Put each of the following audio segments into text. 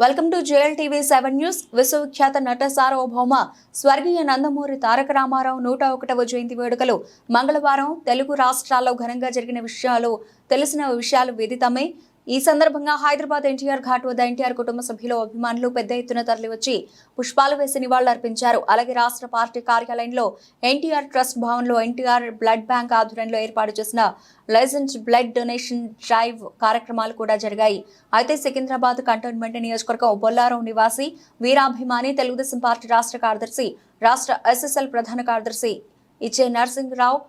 Welcome to JL TV seven news. విశ్వవిఖ్యాత నట సార్వభౌమ స్వర్గీయ నందమూరి తారక రామారావు నూట ఒకటవ జయంతి వేడుకలు మంగళవారం తెలుగు రాష్ట్రాల్లో ఘనంగా జరిగిన విషయాలు తెలిసిన విషయాలు విదితమే ఈ సందర్భంగా హైదరాబాద్ ఎన్టీఆర్ ఘాట్ వద్ద ఎన్టీఆర్ కుటుంబ సభ్యులు అభిమానులు పెద్ద ఎత్తున తరలివచ్చి పుష్పాలు వేసి నివాళులర్పించారు. అలాగే రాష్ట్ర పార్టీ కార్యాలయంలో ఎన్టీఆర్ ట్రస్ట్ భవన్లో ఎన్టీఆర్ బ్లడ్ బ్యాంక్ ఆధ్వర్యంలో ఏర్పాటు చేసిన లైసెన్స్ బ్లడ్ డొనేషన్ డ్రైవ్ కార్యక్రమాలు కూడా జరిగాయి. అయితే సికింద్రాబాద్ కంటోన్మెంట్ నియోజకవర్గం బొల్లారం నివాసి వీరాభిమాని తెలుగుదేశం పార్టీ రాష్ట్ర కార్యదర్శి రాష్ట్ర ఎస్ఎస్ఎల్ ప్రధాన కార్యదర్శి ఇచ్చే నరసింహరావు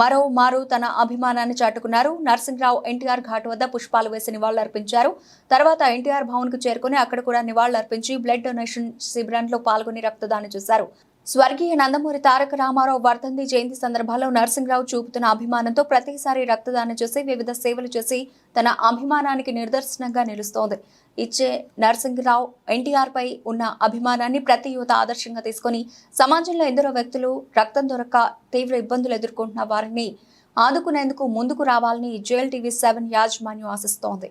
మరో మారు తన అభిమానాన్ని చాటుకున్నారు. నరసింహరావు ఎన్టీఆర్ ఘాట్ వద్ద పుష్పాలు వేసి నివాళులర్పించారు. తర్వాత ఎన్టీఆర్ భవన్కు చేరుకుని అక్కడ కూడా నివాళులర్పించి బ్లడ్ డొనేషన్ శిబిరంలో పాల్గొని రక్తదానం చేశారు. స్వర్గీయ నందమూరి తారక రామారావు వర్ధంతి జయంతి సందర్భంలో నరసింహరావు చూపుతున్న అభిమానంతో ప్రతిసారి రక్తదానం చేసి వివిధ సేవలు చేసి తన అభిమానానికి నిదర్శనంగా నిలుస్తోంది. ఇచ్చే నరసింహరావు ఎన్టీఆర్ పై ఉన్న అభిమానాన్ని ప్రతి యువత ఆదర్శంగా తీసుకొని సమాజంలో ఎందరో వ్యక్తులు రక్తం దొరక్క తీవ్ర ఇబ్బందులు ఎదుర్కొంటున్న వారిని ఆదుకునేందుకు ముందుకు రావాలని జేఎల్ టీవీ సెవెన్ యాజమాన్యం ఆశిస్తోంది.